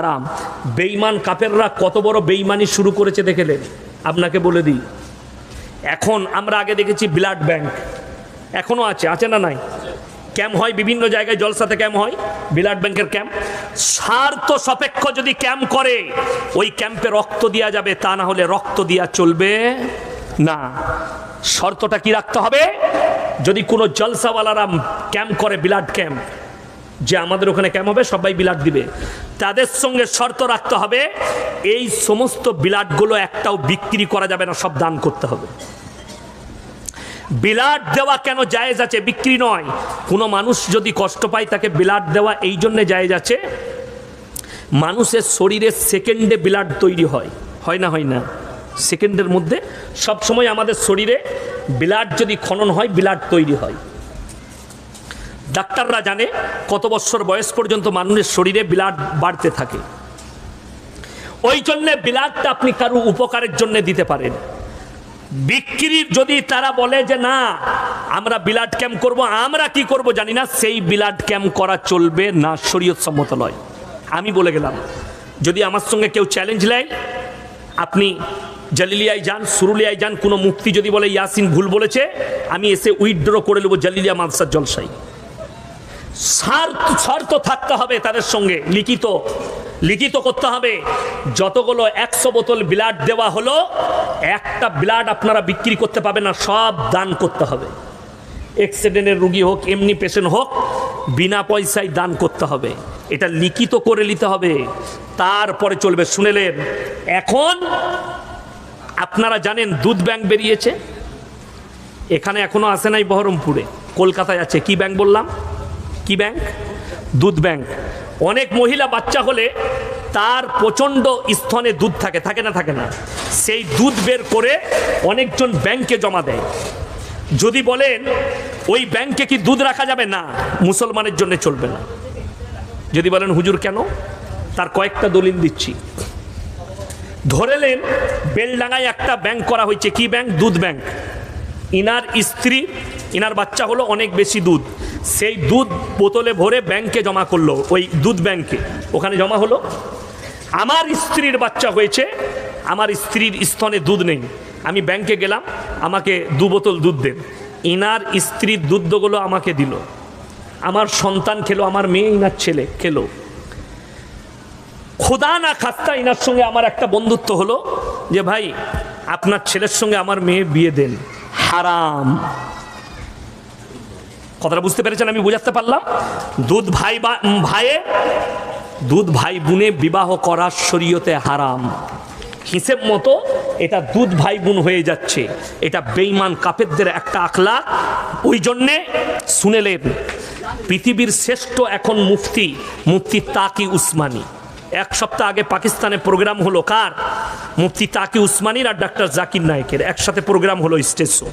হারাম। বেইমান কাপেররা কত বড় বেইমানি শুরু করেছে দেখেলেন আপনাকে বলে দিই। এখন আমরা আগে দেখেছি ব্লাড ব্যাংক। এখনও আছে আছে না নাই? ক্যাম্প হয় বিভিন্ন জায়গায়, জলসাতে ক্যাম্প হয়, ব্লাড ব্যাংকের ক্যাম্প। স্বার্থ সাপেক্ষ যদি ক্যাম্প করে, ওই ক্যাম্পে রক্ত দেওয়া যাবে, তা না হলে রক্ত দেওয়া চলবে না। শর্তটা কি রাখতে হবে? যদি কোনো জলসাওয়ালারা ক্যাম্প করে ব্লাড ক্যাম্প যে আমাদের ওখানে ক্যাম্প হবে? সবাই বিলাট দিবে। তাদের সঙ্গে শর্ত রাখতে হবে, এই সমস্ত বিলাটগুলো একটাও বিক্রি করা যাবে না, সব দান করতে হবে। বিলাট দেওয়া কেন জায়েজ আছে? বিক্রি নয়। কোনো মানুষ যদি কষ্ট পায় তাকে বিলাট দেওয়া এই জন্যে জায়েজ আছে, মানুষের শরীরে সেকেন্ডে বিলাট তৈরি হয়। হয় না হয় না? সেকেন্ডের মধ্যে সব সময় আমাদের শরীরে বিলাট যদি খনন হয় বিলাট তৈরি হয়। ডাক্তাররা জানে কত বছর বয়স পর্যন্ত মানুষের শরীরে বিলাট বাড়তে থাকে। ওই জন্যে বিলাটটা আপনি কারও উপকারের জন্য দিতে পারেন। বিক্রির যদি তারা বলে যে, না, আমরা বিলাট ক্যাম্প করব, আমরা কি করব? জানি না, সেই বিলাট ক্যাম্প করা চলবে না শরীয়ত সম্মত নয়। আমি বলে গেলাম, যদি আমার সঙ্গে কেউ চ্যালেঞ্জ নেয়, আপনি জালিলিয়ায় যান, সুরুলিয়ায় যান, কোনো মুক্তি যদি বলে ইয়াসিন ভুল বলেছে, আমি এসে উইথড্র করে নেব জালিলিয়া মাদসার জলসাই শর্ত থাকতে হবে তাদের সঙ্গে। লিখিত লিখিত করতে হবে। যতগুলো একশো বোতল ব্লাড দেওয়া হলো, একটা ব্লাড আপনারা বিক্রি করতে পাবেন না, সব দান করতে হবে। অ্যাক্সিডেন্টের রুগী হোক, এমনি পেশেন্ট হোক, বিনা পয়সায় দান করতে হবে। এটা লিখিত করে নিতে হবে। তারপরে চলবে শুনেলেন এখন আপনারা জানেন দুধ ব্যাংক বেরিয়েছে। এখানে এখনও আসে নাই বহরমপুরে। কলকাতায় আছে। কি ব্যাংক বললাম? কি ব্যাংক দুধ ব্যাংক অনেক মহিলা বাচ্চা হলে তার প্রচণ্ড স্তনে দুধ থাকে থাকে না থাকে না। সেই দুধ বের করে অনেকজন ব্যাংকে জমা দেয়। যদি বলেন, ওই ব্যাংকে কি দুধ রাখা যাবে? না, মুসলমানের জন্য চলবে না। যদি বলেন, হুজুর, কেন? তার কয়েকটা দলিল দিচ্ছি। ধরেলেন বেলডাঙ্গায় একটা ব্যাংক করা হয়েছে। কি ব্যাংক দুধ ব্যাংক ইনার স্ত্রী, ইনার বাচ্চা হলো অনেক বেশি দুধ। সেই দুধ বোতলে ভরে ব্যাংকে জমা করল, ওই দুধ ব্যাংকে। ওখানে জমা হলো, আমার স্ত্রীর বাচ্চা হয়েছে, আমার স্ত্রীর স্তনে দুধ নেই, আমি ব্যাংকে গেলাম, আমাকে দু বোতল দুধ দেন। ইনার স্ত্রীর দুধগুলো আমাকে দিল। আমার সন্তান খেলো, আমার মেয়ে ইনার ছেলে খেলো। খোদা না খাস্তা, ইনার সঙ্গে আমার একটা বন্ধুত্ব হলো যে, ভাই, আপনার ছেলের সঙ্গে আমার মেয়ে বিয়ে দেন। হারাম। কথাটা বুঝতে পেরেছেন আমি বুঝাতে পারলাম? দুধ ভাই বা ভাইয়ে, দুধ ভাই বোনে বিবাহ করা শরীয়তে হারাম। হিসেব মতো এটা দুধ ভাই বোন হয়ে যাচ্ছে। এটা বেইমান কাপেরদের একটা আখলা ওই জন্যে শুনেলেন, পৃথিবীর শ্রেষ্ঠ এখন মুফতি মুফতি তাকি উসমানী। এক সপ্তাহ আগে পাকিস্তানে প্রোগ্রাম হলো কার? মুফতি তাকি উসমানীর আর ডাক্তার জাকির নায়কের। একসাথে প্রোগ্রাম হলো স্টেজ শো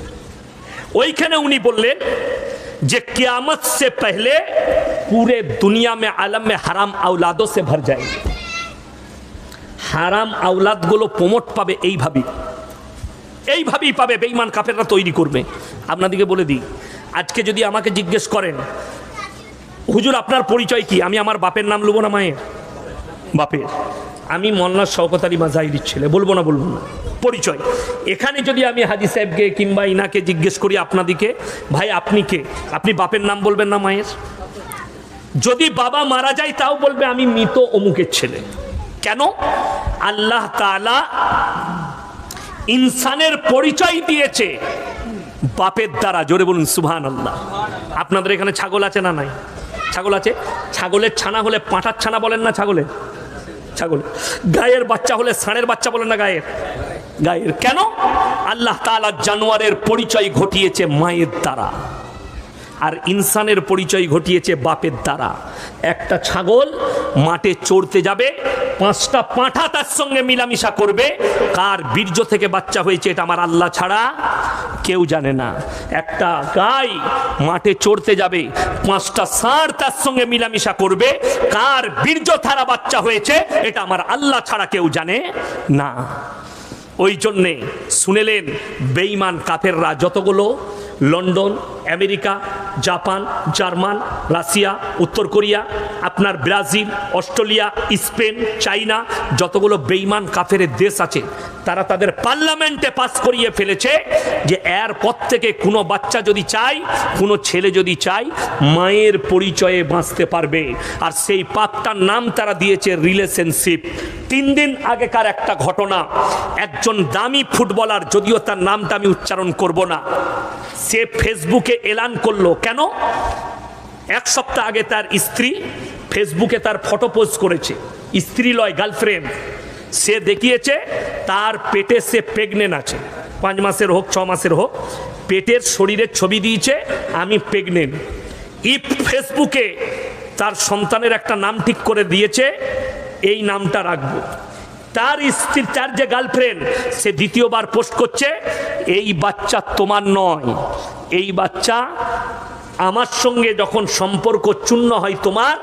ওইখানে উনি বললেন যে कियामत से पहले पूरे दुनिया में आलम में हराम औलादों से भर जाएंगे হারাম আওলাদগুলো প্রমোট পাবে এইভাবেই এইভাবেই পাবে বেইমান কাফেররা তৈরি করবে আপনাদেরকে বলে দিই আজকে যদি আমাকে জিজ্ঞেস করেন হুজুর আপনার পরিচয় কি আমি আমার বাপের নাম লুবো না মায়ের বাপের আমি মল্লার শওকত আলী মাজাহিরির ছেলে, বলব না বলব না। পরিচয়। এখানে যদি আমি হাজি সাহেবকে কিংবা ইনাকে জিজ্ঞেস করি আপনাদিকে, ভাই, আপনি কে? আপনি বাপের নাম বলবেন না, মায়ের? যদি বাবা মারা যায়, তাও বলবে, আমি মৃত অমুকের ছেলে। কেন? আল্লাহ তাআলা ইনসানের পরিচয় দিয়েছে বাপের দ্বারা। জোরে বলুন সুবহান আল্লাহ আপনাদের এখানে ছাগল আছে না নাই? ছাগল আছে? ছাগলের ছানা হলে পাঁঠার ছানা বলেন না ছাগলের? ছাগল। গায়ের বাচ্চা হলে ষাঁড়ের বাচ্চা বলে না গায়ের? গায়ের। কেন? আল্লাহ তালা জানোয়ারের পরিচয় ঘটিয়েছে মায়ের দ্বারা। আর ইনসানের পরিচয় ঘটিয়েছে বাপের দ্বারা। একটা ছাগল মাঠে চড়তে যাবে, পাঁচটা পাঁঠা তার সঙ্গে মিলামিশা করবে, কার বীর্য থেকে বাচ্চা হয়েছে এটা আমার আল্লাহ ছাড়া কেউ জানে না। একটা গাই মাঠে চড়তে যাবে, পাঁচটা ষাঁড় তার সঙ্গে মিলামিশা করবে, কার বীর্য থারা বাচ্চা হয়েছে এটা আমার আল্লাহ ছাড়া কেউ জানে না। ওই জন্যে শুনেলেন বেইমান কাফেররা যতগুলো London, America, Japan, German, Russia, উত্তর কোরিয়া, আপনার ব্রাজিল, অস্ট্রেলিয়া, স্পেন, চাইনা, যতগুলো বেইমান কাফের দেশ আছে, তারা তাদের পার্লামেন্টে পাস করিয়ে ফেলেছে যে এর পর থেকে কোনো বাচ্চা যদি চায়, কোনো ছেলে যদি চায়, মায়ের পরিচয়ে বাঁচতে পারবে। আর সেই পাপটার নাম তারা দিয়েছে রিলেশনশিপ তিন দিন আগেকার একটা ঘটনা, একজন দামি ফুটবলার, যদিও তার নামটা আমি উচ্চারণ করব না সে ফেসবুকে এলান করল। কেন? এক সপ্তাহ আগে তার স্ত্রী ফেসবুকে তার ফটো পোস্ট করেছে। স্ত্রী লয়, গার্লফ্রেন্ড। সে দেখিয়েছে, তার পেটে সে প্রেগনেন্ট আছে। পাঁচ মাসের হোক, ছ মাসের হোক, পেটের শরীরের ছবি দিয়েছে, আমি প্রেগনেন্ট। ই ফেসবুকে তার সন্তানের একটা নাম ঠিক করে দিয়েছে, এই নামটা রাখব। তার স্ত্রী তার যে গার্লফ্রেন্ড সে দ্বিতীয়বার পোস্ট করছে, এই বাচ্চা তোমার নয়। এই বাচ্চা আমার সঙ্গে যখন সম্পর্ক চূর্ণ হয় তোমার,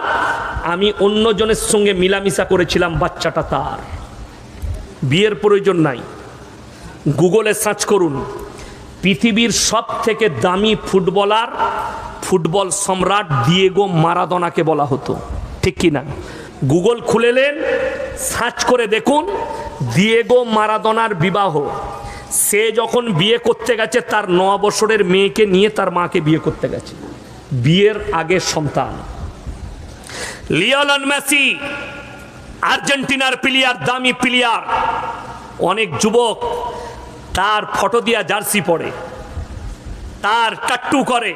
আমি অন্যজনের সঙ্গে মিলামিশা করেছিলাম, বাচ্চাটা তার। বিয়ের প্রয়োজন নাই। গুগলে সার্চ করুন, পৃথিবীর সব থেকে দামি ফুটবলার, ফুটবল সম্রাট দিয়েগো মারাদোনাকে বলা হতো। ঠিক কি না গুগল খুলেলেন, সার্চ করে দেখুন দিয়েগো মারাদোনার বিবাহ। সে যখন বিয়ে করতে গেছে, তার ন বছরের মেয়েকে নিয়ে তার মাকে বিয়ে করতে গেছে। বিয়ের আগে সন্তান। লিওলন মেসি, আর্জেন্টিনার প্লেয়ার, দামি প্লেয়ার, অনেক যুবক, তার ফটো দিয়া জার্সি পরে, তার টাট্টু করে।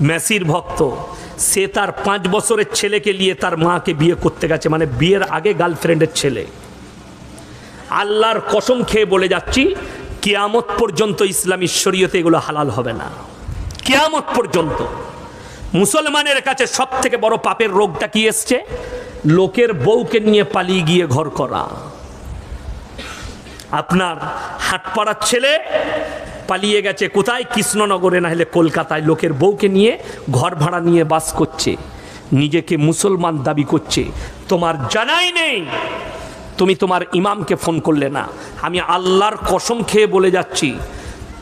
মেসির ভক্ত। সে তার পাঁচ বছরের ছেলেকে নিয়ে তার মাকে বিয়ে করতে গেছে মানে বিয়ের আগে গার্লফ্রেন্ডের ছেলে। আল্লাহর কসম খেয়ে বলে যাচ্ছি, কেয়ামত পর্যন্ত ইসলামী শরীয়তে এগুলো হালাল হবে না। কেয়ামত পর্যন্ত। মুসলমানের কাছে সব থেকে বড় পাপের রোগটা কি এসছে? লোকের বউকে নিয়ে পালিয়ে গিয়ে ঘর করা। আপনার হাটপাড়ার ছেলে পালিয়ে গেছে। কোথায়? কৃষ্ণনগরে না হলে কলকাতায়। লোকের বউকে নিয়ে ঘর ভাড়া নিয়ে বাস করছে। নিজেকে মুসলমান দাবি করছে। তোমার জানাই নেই। তুমি তোমার ইমামকে ফোন করলে না। আমি আল্লাহর কসম খেয়ে বলে যাচ্ছি,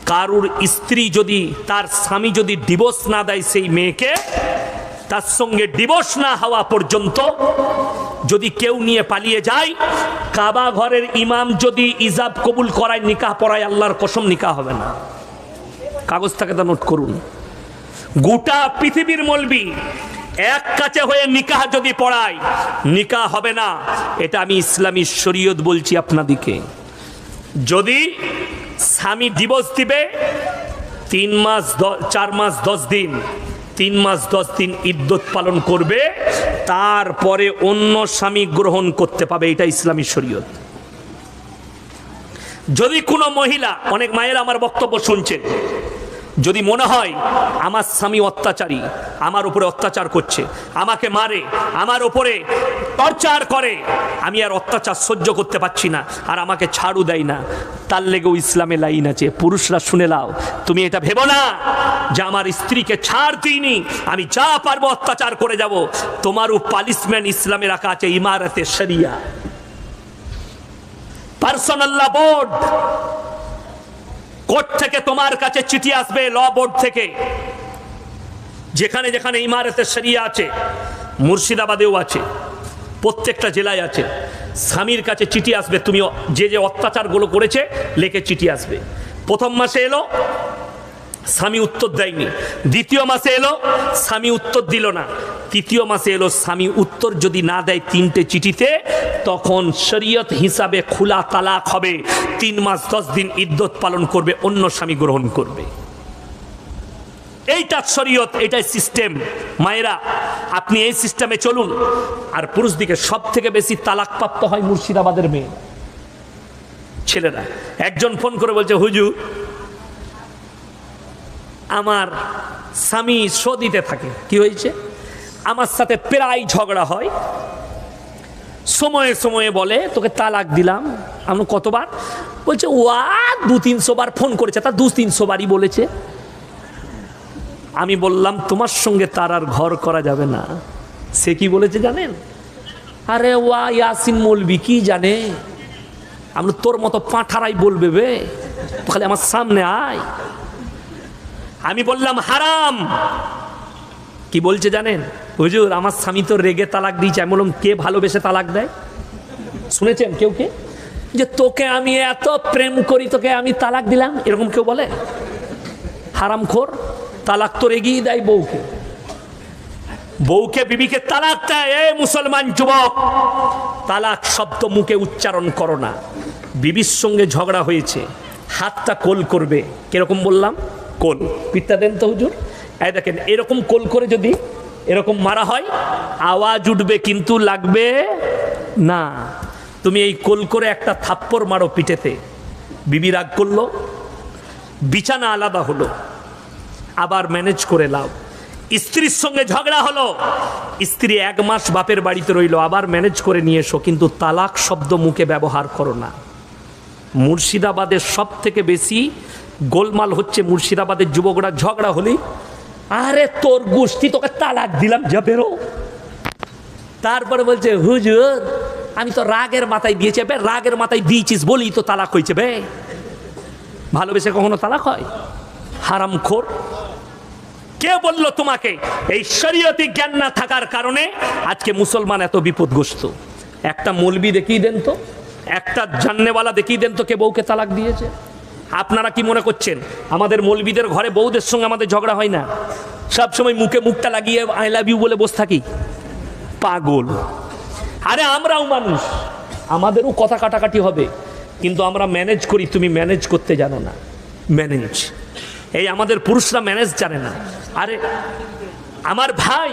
কারুর স্ত্রী যদি, তার স্বামী যদি ডিভোর্স না দেয় সেই মেয়েকে তার সঙ্গে ডিভোর্স না হওয়া পর্যন্ত যদি কেউ নিয়ে পালিয়ে যায়, কাবা ঘরের ইমাম যদি ইজাব কবুল করায়, নিকাহ পড়ায় আল্লাহর কসম নিকাহ হবে না। কাগজটাকে তা নোট করুন। গোটা পৃথিবীর মলবি এক কাছে হয়ে নিকাহ যদি পড়ায়, নিকাহ হবে না। এটা আমি ইসলামী শরীয়ত বলছি আপনাদিকে। যদি স্বামী ডিভোর্স দিবে, তিন মাস চার মাস দশ দিন তিন মাস দশ দিন ইদ্যত পালন করবে, তারপরে অন্য স্বামী গ্রহণ করতে পাবে, এটা ইসলামী শরীয়ত। যদি কোনো মহিলা, অনেক মায়ের আমার বক্তব্য শুনছেন যদি মনে হয়, আমার স্বামী অত্যাচারী, আমার উপরে অত্যাচার করছে, আমাকে মারে, আমার উপরে টর্চার করে, আমি আর অত্যাচার সহ্য করতে পারছি না, আর আমাকে ছাড়ু দেয় না। তার লেগেও ইসলামে লাইন আছে, পুরুষরা শুনে লাও তুমি এটা ভেবো না যে আমার স্ত্রীকে ছাড় দিইনি, আমি যা পারব অত্যাচার করে যাব। তোমারও পালিশমেন্ট ইসলামে রাখা আছে, ইমারতে শরিয়া। পার্সোনাল্লা বোর্ড কোর্ট থেকে তোমার কাছে চিঠি আসবে, ল বোর্ড থেকে। যেখানে যেখানে ইমারতের শরিয়া আছে, মুর্শিদাবাদেও আছে, প্রত্যেকটা জেলায় আছে। স্বামীর কাছে চিঠি আসবে, তুমি যে যে অত্যাচারগুলো করেছে, লেখে চিঠি আসবে। প্রথম মাসে এলো, স্বামী উত্তর দেয়নি। দ্বিতীয় মাসে এলো, স্বামী উত্তর দিল না। তৃতীয় মাসে এলো স্বামী। উত্তর যদি না দেয় তিনটে চিঠিতে, তখন শরীয়ত হিসাবে খোলা তালাক হবে। তিন মাস দশ দিন ইদ্যত পালন করবে, অন্য স্বামী গ্রহণ করবে। এইটা শরীয়ত, এটাই সিস্টেম। মায়েরা, আপনি এই সিস্টেমে চলুন। আর পুরুষ দিকে সব থেকে বেশি তালাকপ্রাপ্ত হয় মুর্শিদাবাদের মেয়ে। ছেলেরা, একজন ফোন করে বলছে হুজু আমার স্বামী সদিতে থাকে। কি হয়েছে? আমার সাথে প্রায় ঝগড়া হয়। সময়ে সময়ে বলে, তোকে তালাক দিলাম। আমি কতবার? বলছে, ওয়া, দু তিনশো বার ফোন করেছে। তা দু তিনশো বারই বলেছে। আমি বললাম, তোমার সঙ্গে তার আর ঘর করা যাবে না। সে কি বলেছে জানেন? আরে ওয়া, ইয়াসিন মলবি, কি জানে? আমি তোর মতো পাঁঠারাই বলবে বে। খালি আমার সামনে আয়। আমি বললাম, হারাম। কি বলছে জানেন? হুজুর আমার স্বামী তো রেগে তালাক দিয়েছে। আমি বললাম কে ভালোবেসে তালাক দেয়? শুনেছেন কেউ কে? যে তোকে আমি এত প্রেম করি তোকে আমি তালাক দিলাম? এরকম কেউ বলে? হারামখোর তালাক তো রেগেই দেয় বউকে। বউকে বিবিকে তালাক দেয় এ মুসলমান যুবক! তালাক শব্দ মুখে উচ্চারণ করো না। বিবির সঙ্গে ঝগড়া হয়েছে। হাতটা কোল করবে। কীরকম বললাম? কোল। পিঠটা দেন তো হুজুর। এই দেখেন এরকম কোল করে যদি এরকম মারা হয়? আওয়াজ উঠবে কিন্তু লাগবে না। তুমি এই কোল করে একটা থাপ্পড় মারো পিঠেতে। বিবি রাগ করল। বিছানা আলাদা হলো। আবার ম্যানেজ করে লাও। স্ত্রীর সঙ্গে ঝগড়া হলো। স্ত্রী এক মাস বাপের বাড়িতে রইল। আবার ম্যানেজ করে নিয়ে এসো, কিন্তু তালাক শব্দ মুখে ব্যবহার করো না। মুর্শিদাবাদের সব থেকে বেশি গোলমাল হচ্ছে মুর্শিদাবাদের যুবকরা ঝগড়া হলেই আরে তোর গোষ্ঠী তোকে তালাক দিলাম, যা বেরো। তারপরে বলছে, হুজুর, আমি তো রাগের মাথায় দিয়েছি, বে, রাগের মাথায় দিয়েছিস বলি তো তালাক হয়েছে, বে। ভালোবেসে কখনো তালাক হয়? হারাম খোর। কে বলল তোমাকে? এই শরীয়তি জ্ঞান না থাকার কারণে আজকে মুসলমান এত বিপদগ্রস্ত। একটা মলবি দেখিয়ে দেন তো, একটা জান্নেওয়ালা দেখিয়ে দেন তো কে বউকে তালাক দিয়েছে। আপনারা কি মনে করছেন? আমাদের মলবিদের ঘরে বউদের সঙ্গে আমাদের ঝগড়া হয় না? সব সময় মুখে মুখটা লাগিয়ে আই লাভ ইউ বলে বসে থাকি। পাগল। আরে আমরাও মানুষ। আমাদেরও কথা কাটাকাটি হবে। কিন্তু আমরা ম্যানেজ করি, তুমি ম্যানেজ করতে জানো না। ম্যানেজ এই আমাদের পুরুষরা ম্যানেজ জানে না। আরে, আমার ভাই,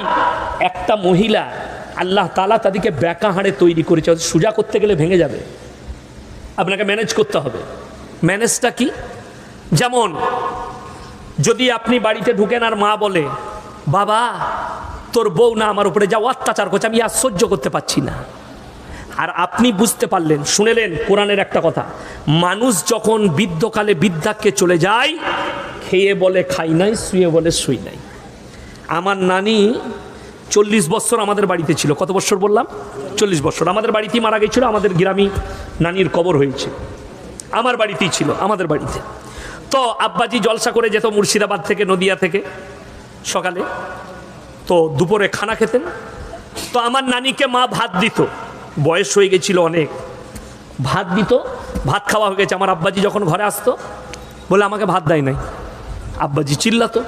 একটা মহিলা, আল্লাহ তালা তাদেরকে ব্যাকা হাড়ে তৈরি করেছে। সোজা করতে গেলে ভেঙে যাবে। আপনাকে ম্যানেজ করতে হবে। ম্যানেজটা কি? যেমন, যদি আপনি বাড়িতে ঢুকেন আর মা বলে, বাবা, তোর বউ না আমার উপরে যা অত্যাচার করছে, আমি আর সহ্য করতে পারছি না। আর আপনি বুঝতে পারলেন, শুনেলেন কোরআনের একটা কথা, মানুষ যখন বৃদ্ধকালে বৃদ্ধাকে চলে যায়, খেয়ে বলে, খাই নাই, শুয়ে বলে, শুই নাই। আমার নানি চল্লিশ বছর আমাদের বাড়িতে ছিল। কত বছর বললাম? চল্লিশ বছর। আমাদের বাড়িতেই মারা গেছিল, আমাদের গ্রামী নানির কবর হয়েছে। আমার বাড়িতেই ছিল, আমাদের বাড়িতে। তো আব্বাজি জলসা করে যেত মুর্শিদাবাদ থেকে, নদিয়া থেকে সকালে। তো দুপুরে খানা খেতেন। তো আমার নানিকে মা ভাত দিত। বয়স হয়ে গেছিল অনেক। ভাত দিত, ভাত খাওয়া হয়ে গেছে। আমার আব্বাজি যখন ঘরে আসতো, বলে, আমাকে ভাত দেয় নাই। আব্বাজি চিল্লাতো,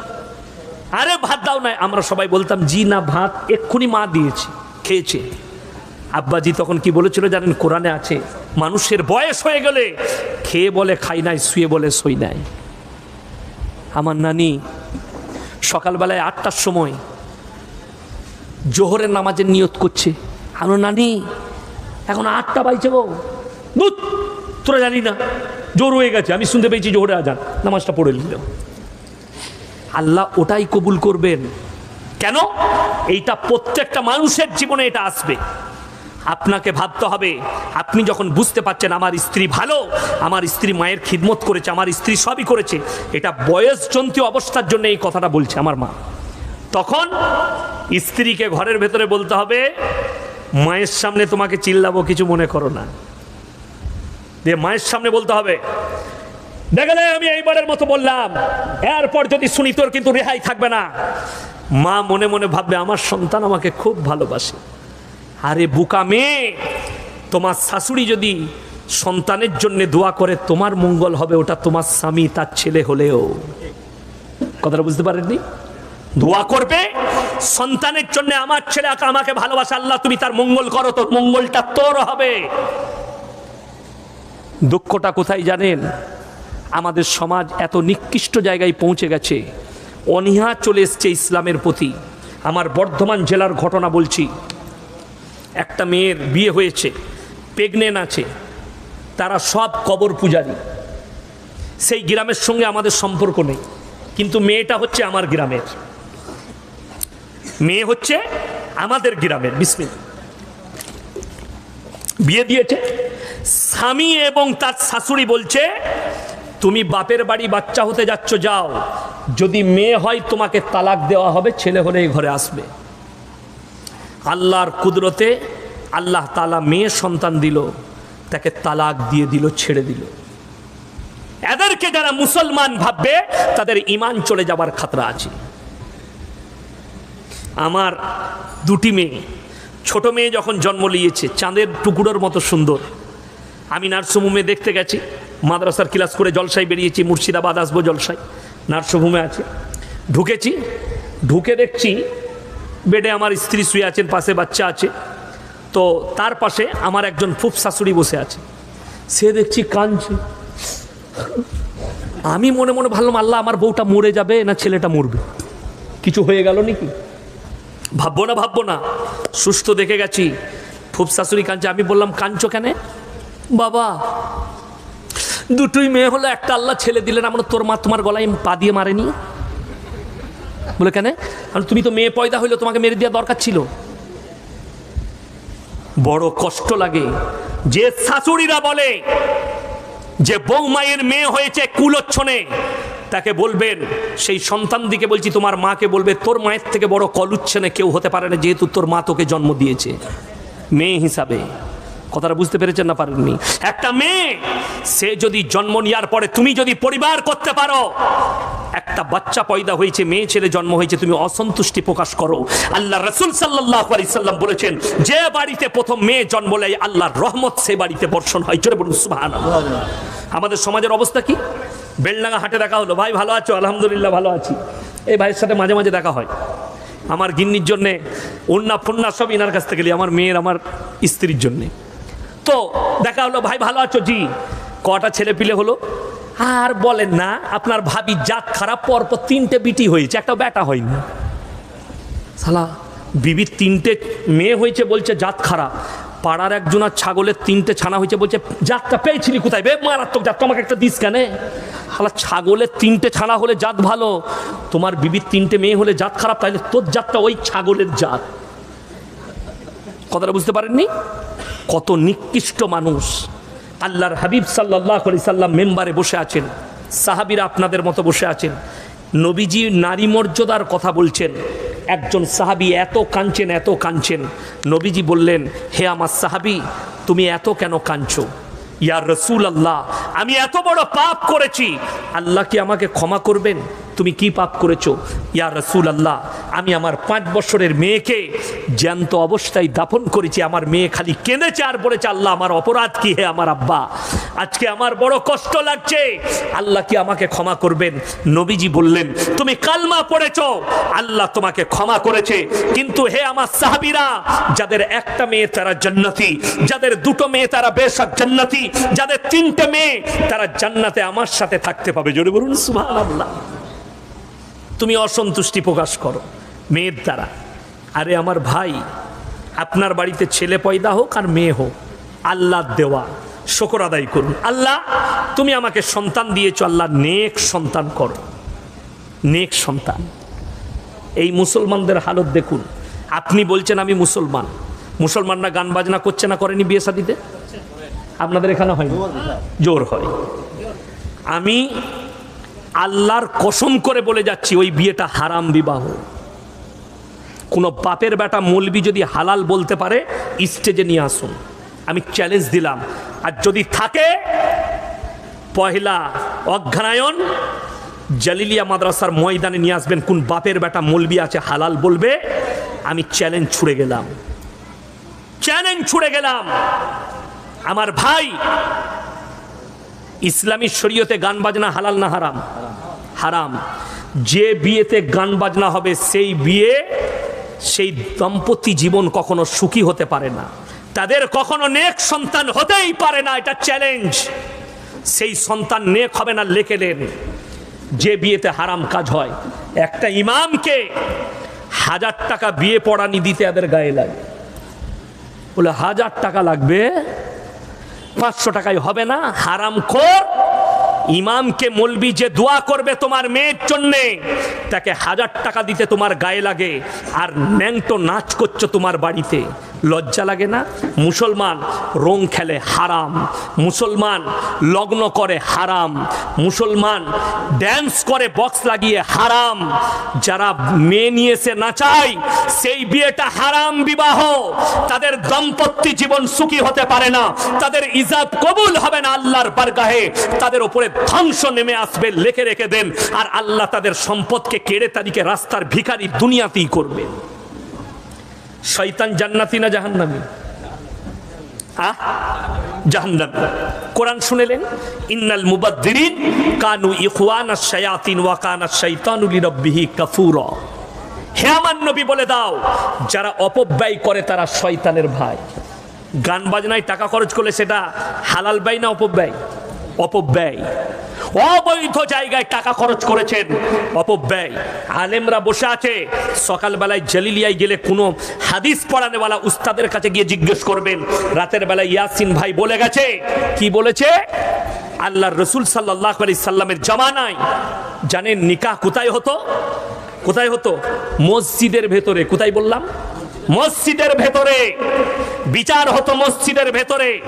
আরে ভাত দাও নাই। আমরা সবাই বলতাম, জি না, ভাত এক্ষুনি মা দিয়েছে, খেয়েছে। আব্বাজি তখন কি বলেছিল জানেন? কোরআনে আছে মানুষের বয়স হয়ে গেলে খেয়ে বলে, খাই নাই, শুয়ে বলে সই নাই। আমার নানি সকালবেলায় আটটার সময় জোহরের নামাজের নিয়ত করছে। আনো নানি, এখন আটটা বাইছে গো। দুধ তোরা জানি না, জোর হয়ে গেছে। আমি শুনতে পেয়েছি জোহরে আজান, নামাজটা পড়ে নিল আল্লাহ ওটাই কবুল করবেন। কেন? এইটা প্রত্যেকটা মানুষের জীবনে এটা আসবে। আপনাকে ভাবতে হবে। আপনি যখন বুঝতে পারছেন আমার স্ত্রী ভালো, আমার স্ত্রী মায়ের খিদমত করেছে, আমার স্ত্রী সবই করেছে, এটা বয়স বয়সজন্তি অবস্থার জন্য এই কথাটা বলছে আমার মা। তখন স্ত্রীকে ঘরের ভেতরে বলতে হবে, মায়ের সামনে তোমাকে চিল্লাবো কিছু মনে করো না। দিয়ে মায়ের সামনে বলতে হবে দেখলে আমি এইবারের মতো বললাম, এরপর যদি শুনি তোর কিন্তু রেহাই থাকবে না। মা মনে মনে ভাববে, আমার সন্তান আমাকে খুব ভালোবাসে। আরে বুকা মেয়ে, তোমার শাশুড়ি যদি সন্তানের জন্য দোয়া করে, তোমার মঙ্গল হবে, ওটা তোমার স্বামী, তার ছেলে হলেও। কথাটা বুঝতে পারেননি? দোয়া করবে, সন্তানের জন্য আমার ছেলে আমাকে ভালোবাসা, আল্লাহ তুমি তার মঙ্গল করো, তোর মঙ্গলটা তোর হবে। দুঃখটা কোথায় জানেন? আমাদের সমাজ এত নিকৃষ্ট জায়গায় পৌঁছে গেছে, অনীহা চলে এসছে ইসলামের প্রতি। আমার বর্ধমান জেলার ঘটনা বলছি। একটা মেয়ের বিয়ে হয়েছে প্রেগনেন্ট আছে, তারা সব কবর পূজারী। সেই গ্রামের সঙ্গে আমাদের সম্পর্ক নেই, কিন্তু মেয়েটা হচ্ছে আমার গ্রামের। মেয়ে হচ্ছে আমাদের গ্রামের বিসমিল বিয়ে দিয়েছে, স্বামী এবং তার শাশুড়ি বলছে, তুমি বাপের বাড়ি বাচ্চা হতে যাচ্ছ, যাও। যদি মেয়ে হয় তোমাকে তালাক দেওয়া হবে, ছেলে হলে এই ঘরে আসবে। আল্লাহর কুদরতে আল্লাহ তালা মেয়ে সন্তান দিল, তাকে তালাক দিয়ে দিল, ছেড়ে দিল। এদেরকে যারা মুসলমান ভাববে, তাদের ইমান চলে যাবার খাতরা আছে। আমার দুটি মেয়ে, ছোট মেয়ে যখন জন্ম নিয়েছে, চাঁদের টুকুরোর মতো সুন্দর। আমি নার্সিংহোমে দেখতে গেছি, মাদ্রাসার ক্লাস করে জলসায় বেরিয়েছি, মুর্শিদাবাদ আসব জলসায়, নার্সিংহোমে আছে। ঢুকেছি, ঢুকে দেখছি বেডে আমার স্ত্রী শুয়ে আছেন, পাশে বাচ্চা আছে। তো তার পাশে আমার একজন ফুফ শাশুড়ি বসে আছে। সে দেখছি কাঁদছে। আমি মনে মনে ভাবলাম, আল্লাহ, আমার বউটা মরে যাবে না ছেলেটা মরবে? কিছু হয়ে গেল নাকি? ভাববো না ভাববো না। সুস্থ দেখে গেছি। ফুফ শাশুড়ি কাঁদছে। আমি বললাম, কাঁদছো কেন? বাবা, দুটোই মেয়ে হলো, একটা আল্লাহ ছেলে দিলেন। আমরা তোর মা তোমার গলায় পা দিয়ে মারেনি। বলে, কেন? তুমি তো মেয়ে পয়দা হইল তোমাকে মেরে দেওয়া দরকার ছিল। বড় কষ্ট লাগে। যে শাশুড়িরা বলে যে বৌমায়ের মেয়ে হয়েছে কুলচ্ছনে, তাকে বলবেন, সেই সন্তান দিকে বলছি, তোমার মাকে বলবে, তোর মায়ের থেকে বড় কলুচ্ছনে কেউ হতে পারে না, যেহেতু তোর মা তোকে জন্ম দিয়েছে। মেয়ে হিসাবে। কথাটা বুঝতে পেরেছেন না পারেননি? একটা মেয়ে, সে যদি জন্ম নেওয়ার পরে তুমি যদি পরিবার করতে পারো, একটা বাচ্চা পয়দা হয়েছে, মেয়ে ছেলে জন্ম হয়েছে, তুমি অসন্তুষ্টি প্রকাশ করো। আল্লাহ রসুল সাল্লাহ সাল্লাম বলেছেন, যে বাড়িতে প্রথম মেয়ে জন্ম নেয়, আল্লাহর রহমত সে বাড়িতে বর্ষণ হয়। জোরে বলুন সুবাহান আমাদের সমাজের অবস্থা কি? বেলডাঙ্গা হাটে দেখা হলো। ভাই, ভালো আছো? আলহামদুলিল্লাহ, ভালো আছি। এই ভাইয়ের সাথে মাঝে মাঝে দেখা হয়। আমার গিন্নির জন্যে অন্যা ফন্যা সব ইনার কাছ থেকে আমার মেয়ের, আমার স্ত্রীর জন্যে। তো দেখা হলো, ভাই, ভালো আছো? জি। কটা ছেলে পিলে হলো। আর বলেন না, আপনার ভাবি জাত খারাপ, পরপর তিনটে বিটি হয়েছে, একটা ব্যাটা হয়নি। সালা, বিবির তিনটে মেয়ে হয়েছে বলছে জাত খারাপ, পাড়ার একজনের ছাগলের তিনটে ছানা হয়েছে বলছে, জাতটা পেয়েছিলি কোথায় বে? মারাত্মক জাত, তোমাকে একটা দিস কেন? শালা ছাগলের তিনটে ছানা হলে জাত ভালো, তোমার বিবির তিনটে মেয়ে হলে জাত খারাপ তাহলে তোর জাতটা ওই ছাগলের জাত। কথাটা বুঝতে পারেননি? কত নিকৃষ্ট মানুষ। আল্লাহর হাবিব সাল্লাহ আলি সাল্লাম মেম্বারে বসে আছেন, সাহাবিরা আপনাদের মতো বসে আছেন, নবীজি নারী মর্যাদার কথা বলছেন, একজন সাহাবি এত কাঁদছেন এত কাঁদছেন। নবীজি বললেন, হে আমার সাহাবি, তুমি এত কেন কাঁদছো? ইয়ার রসুল আল্লাহ আমি এত বড় পাপ করেছি, আল্লাহ কি আমাকে ক্ষমা করবেন? তুমি কি পাপ করেছ? ইয়া রসুল আল্লাহ আমি আমার পাঁচ বছরের মেয়েকে জ্যান্ত অবস্থায় দাফন করেছি, আমার মেয়ে খালি কেঁদেছে আর বলেছে, আল্লাহ, আমার অপরাধ কি হে আমার আব্বা? আজকে আমার বড় কষ্ট লাগছে। আল্লাহ কি আমাকে ক্ষমা করবেন? নবীজি বললেন, তুমি কালমা পড়েছ, আল্লাহ তোমাকে ক্ষমা করেছে। কিন্তু হে আমার সাহাবিরা, যাদের একটা মেয়ে তারা জান্নাতি, যাদের দুটো মেয়ে তারা বেশক জান্নাতি, যাদের তিনটে মেয়ে তারা জান্নাতে আমার সাথে থাকতে পাবে জোরে বলুন, সুবহানাল্লাহ। তুমি অসন্তুষ্টি প্রকাশ করো, মেয়ের দ্বারা। আরে আমার ভাই, আপনার বাড়িতে ছেলে পয়দা হোক আর মেয়ে হোক আল্লাহ দেওয়া, শকর আদায় করুন। আল্লাহ, তুমি আমাকে সন্তান দিয়েছ, আল্লাহ নেক সন্তান করো। নেক সন্তান। এই মুসলমানদের হালত দেখুন, আপনি বলছেন আমি মুসলমান। মুসলমানরা গান বাজনা করছে না করেনি বিয়ে শাদিতে আপনাদের এখানে হয় জোর হয়। আমি আল্লাহর কসম করে বলে যাচ্ছি, ওই বিয়েটা হারাম বিবাহ। কোনো বাপের বেটা মলবি যদি হালাল বলতে পারে, স্টেজে নিয়ে আসুন। আমি চ্যালেঞ্জ দিলাম। আর যদি থাকে, পহেলা অজ্ঞানায়ন জালিলিয়া মাদ্রাসার ময়দানে নিয়ে আসবেন, কোন বাপের বেটা মলবি আছে, হালাল বলবে, আমি চ্যালেঞ্জ ছুড়ে গেলাম। চ্যালেঞ্জ ছুড়ে গেলাম। আমার ভাই ইসলামী শরীয়তে গান বাজনা হালাল না হারাম? হারাম। যে বিয়েতে গান বাজনা হবে, সেই বিয়ে, সেই দম্পতি জীবন কখনো সুখী হতে পারে না। তাদের কখনো নেক সন্তান হতেই পারে না, এটা চ্যালেঞ্জ সেই সন্তান নেক হবে না, লেখে নেন যে বিয়েতে হারাম কাজ হয়, একটা ইমামকে হাজার টাকা বিয়ে পড়ানি দিতে এদের গায়ে লাগে। বলে, হাজার টাকা লাগবে পাঁচশো টাকায় হবে না। হারাম খোর। ইমামকে মলবি যে দোয়া করবে তোমার মেয়ের জন্যে, তাকে হাজার টাকা দিতে তোমার গায়ে লাগে। আর ন্যাংটো নাচ করছ তোমার বাড়িতে। লজ্জা লাগে না? মুসলমান রং খেলে হারাম। মুসলমান লগ্ন করে হারাম। মুসলমান ড্যান্স করে বক্স লাগিয়ে হারাম। যারা মেয়ে নিয়েছে নাচায় সেই বিয়েটা হারাম বিবাহ। তাদের দাম্পত্য জীবন সুখী হতে পারে না। তাদের ইজাব কবুল হবে না আল্লাহর বারগাহে। তাদের উপরে ধ্বংস নেমে আসবে, লেখে রেখে দেন। আর আল্লাহ তাদের সম্পদকে কেড়ে তাদেরকে রাস্তার ভিখারি দুনিয়াতেই করবে শয়তান জান্নাতি না জাহান্নামী? আহ শুনেলেন, ইন্নাল কানু বলে দাও, যারা অপব্যয় করে তারা শয়তানের ভাই। গান বাজনায় টাকা খরচ করলে সেটা হালাল ব্যয় না অপব্যয়? অপব্যয়। অবৈধ জায়গায় টাকা খরচ করেছেন। অপব্যয় আলেমরা বসে আছে। সকালবেলায় জলিলিয়ায় গেলে কোনো হাদিস পড়ানেওয়ালা উস্তাদের কাছে গিয়ে জিজ্ঞেস করবেন। রাতের বেলায় ইয়াসিন ভাই বলে গেছে। কি বলেছে? আল্লাহর রসুল সাল্লাহ আলি সাল্লামের জামানায় জানেন নিকাহ কোথায় হতো? কোথায় হতো? মসজিদের ভেতরে। কোথায় বললাম? মসজিদের ভেতরে, বিচার হতো মসজিদের ভেতরে।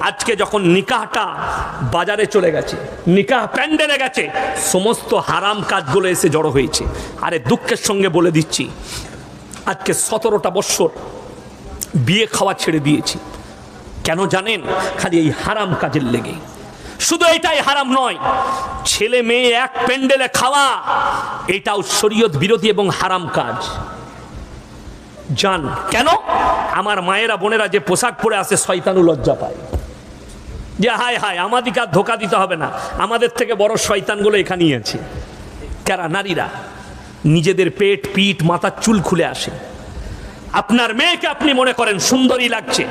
আজকে যখন নিকাহটা বাজারে চলে গেছে, নিকাহ প্যান্ডেলে গেছে, সমস্ত হারাম কাজগুলো এসে জড়ো হয়েছে। আরে দুঃখের সঙ্গে বলে দিচ্ছি, আজকে সতেরোটা বৎসর বিয়ে খাওয়া ছেড়ে দিয়েছি। কেন জানেন? খালি এই হারাম কাজের লেগে। শুধু এটাই হারাম নয়, ছেলে মেয়ে এক প্যান্ডেলে খাওয়া, এটাও শরীয়ত বিরোধী এবং হারাম কাজ। জান। কেন? আমার মায়েরা, বোনেরা যে পোশাক পরে আসে শয়তানু লজ্জা পায়। যে হায় হায়, আমাদিকে আর ধোকা দিতে হবে না। আমাদের থেকে বড় শয়তানগুলো এখানেই আছে। কারা নারীরা, নিজেদের পেট, পিঠ মাথার চুল খুলে আসে। আপনার মেয়েকে আপনি মনে করেন সুন্দরী লাগছে।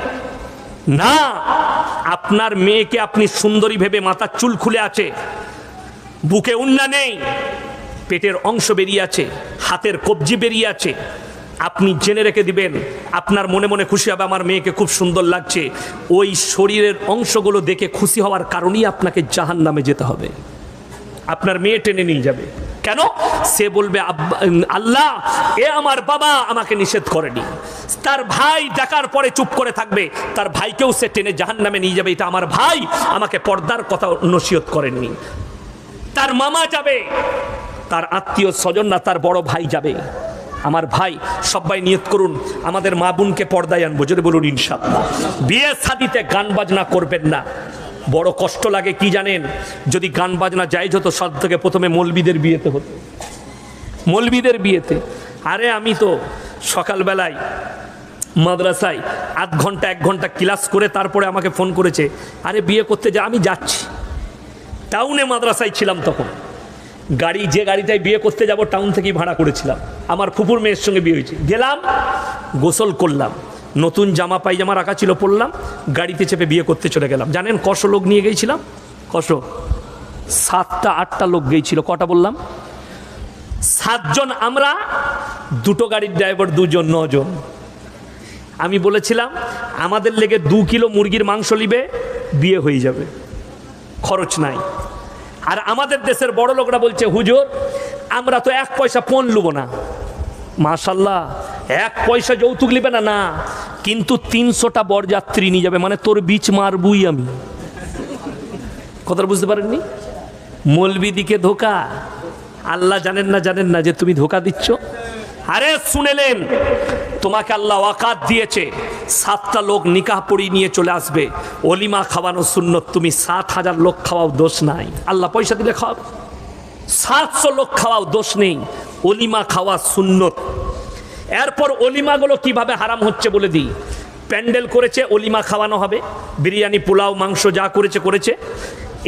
না, আপনার মেয়েকে আপনি সুন্দরী ভেবে মাথার চুল খুলে আছে। বুকে উন্না নেই। পেটের অংশ বেরিয়ে আছে। হাতের কবজি বেরিয়ে আছে। আপনি জেনে রেখে দিবেন, আপনার মনে মনে খুশি হবে, আমার মেয়েকে খুব সুন্দর লাগছে। ওই শরীরের অংশগুলো দেখে খুশি হওয়ার কারণেই আপনাকে জাহান নামে যেতে হবে। আপনার মেয়ে টেনে নিয়ে যাবে। কেন? সে বলবে আল্লাহ, এ আমার বাবা আমাকে নিষেধ করেনি। তার ভাই ডাকার পরে চুপ করে থাকবে। তার ভাইকেও সে টেনে জাহান নামে নিয়ে যাবে। এটা আমার ভাই আমাকে পর্দার কথা নসিহত করেননি। তার মামা যাবে। তার আত্মীয় স্বজন না, তার বড় ভাই যাবে। আমার ভাই, সবাই নিয়ত করুন, আমাদের মা বোনকে পর্দায় আনব যদি বলুন ইনশাল্লাহ বিয়ে শাদিতে গান বাজনা করবেন না। বড় কষ্ট লাগে কি জানেন? যদি গান বাজনা জায়জ হতো, সব থেকে প্রথমে মলবিদের বিয়েতে হতো। মলবিদের বিয়েতে। আরে আমি তো সকালবেলায় মাদ্রাসায় আধ ঘণ্টা, এক ঘণ্টা ক্লাস করে তারপরে আমাকে ফোন করেছে, আরে বিয়ে করতে যা, আমি যাচ্ছি। টাউনে মাদ্রাসায় ছিলাম তখন। গাড়ি, যে গাড়িটায় বিয়ে করতে যাব, টাউন থেকেই ভাড়া করেছিলাম। আমার ফুপুর মেয়ের সঙ্গে বিয়ে হয়েছে। গেলাম, গোসল করলাম, নতুন জামা, পায়জামা রাখা ছিল, পরলাম, গাড়িতে চেপে বিয়ে করতে চলে গেলাম। জানেন কশো লোক নিয়ে গিয়েছিলাম কশো? সাতটা, আটটা লোক গিয়েছিল কটা বললাম? সাতজন আমরা, দুটো গাড়ির ড্রাইভার, দুজন, নজন। আমি বলেছিলাম, আমাদের লেগে দু কিলো মুরগির মাংস নিবে, বিয়ে হয়ে যাবে। খরচ নাই। আর আমাদের দেশের বড় লোকরা বলছে, হুজুর, আমরা তো এক পয়সা পণ লুব না। মাশাল্লাহ, এক পয়সা যৌতুক নিবে না না, কিন্তু তিনশোটা বরযাত্রী নিয়ে যাবে মানে তোর বীজ মারবুই আমি। কথাটা বুঝতে পারেননি? মলবি দিকে ধোকা, আল্লাহ জানেন না জানেন না যে তুমি ধোকা দিচ্ছ। আরে শুনেলেন তোমাকে আল্লাহ ওয়াকাত দিয়েছে। সাতটা লোক নিকাহ পড়িয়ে নিয়ে চলে আসবে। অলিমা খাওয়ানো সুন্নত, তুমি সাত হাজার লোক খাওয়াও দোষ নাই। আল্লাহ পয়সা দিলে খাওয়াও সাতশো লোক খাওয়াও দোষ নেই। অলিমা খাওয়া সুন্নত। এরপর অলিমাগুলো কীভাবে হারাম হচ্ছে বলে দিই। প্যান্ডেল করেছে অলিমা খাওয়ানো হবে। বিরিয়ানি, পোলাও, মাংস যা করেছে করেছে।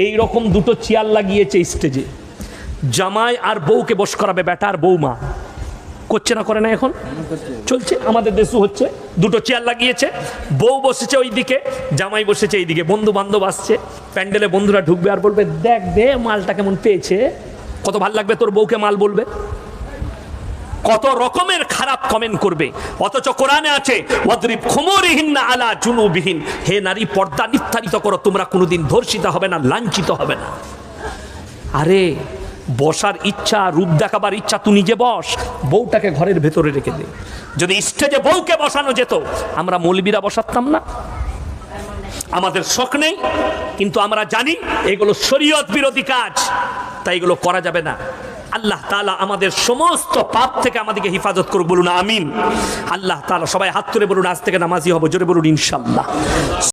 এই রকম দুটো চেয়ার লাগিয়েছে স্টেজে জামাই আর বউকে বস করাবে, বেটা আর বৌমা করছে না করে না এখন? চলছে। আমাদের দেশও হচ্ছে। দুটো চেয়ার লাগিয়েছে। বউ বসেছে ওই দিকে জামাই বসেছে এই দিকে বন্ধু বান্ধব আসছে। প্যান্ডেলে বন্ধুরা ঢুকবে আর বলবে, দেখ দে, মালটা কেমন পেয়েছে। কত ভালো লাগবে তোর বউকে মাল বলবে। কত রকমের খারাপ কমেন্ট করবে। অথচ কোরআনে আছে, ওয়াদরিব খুমুরিহিন না আলা জুনুবিহীন। হে নারী, পর্দা নির্ধারিত করো। তোমরা কোনোদিন ধর্ষিত হবে না, লাঞ্ছিত হবে না। আরে বসার ইচ্ছা, রূপ দেখাবার ইচ্ছা, তুই নিজে বস। বউটাকে ঘরের ভেতরে রেখে দে। যদি স্টেজে বউকে বসানো যেত, আমরা মৌলবীরা বসাতাম না। আমাদের শখ নেই, কিন্তু আমরা জানি এগুলো শরীয়ত বিরোধী কাজ, তাই এগুলো করা যাবে না। আল্লাহ তাআলা আমাদের সমস্ত পাপ থেকে আমাদেরকে হেফাজত করুক, বলুন আমিন। আল্লাহ তাআলা সবাই হাত তুলে বলুন, আজ থেকে নামাজি হব, জোরে বলুন ইনশাল্লাহ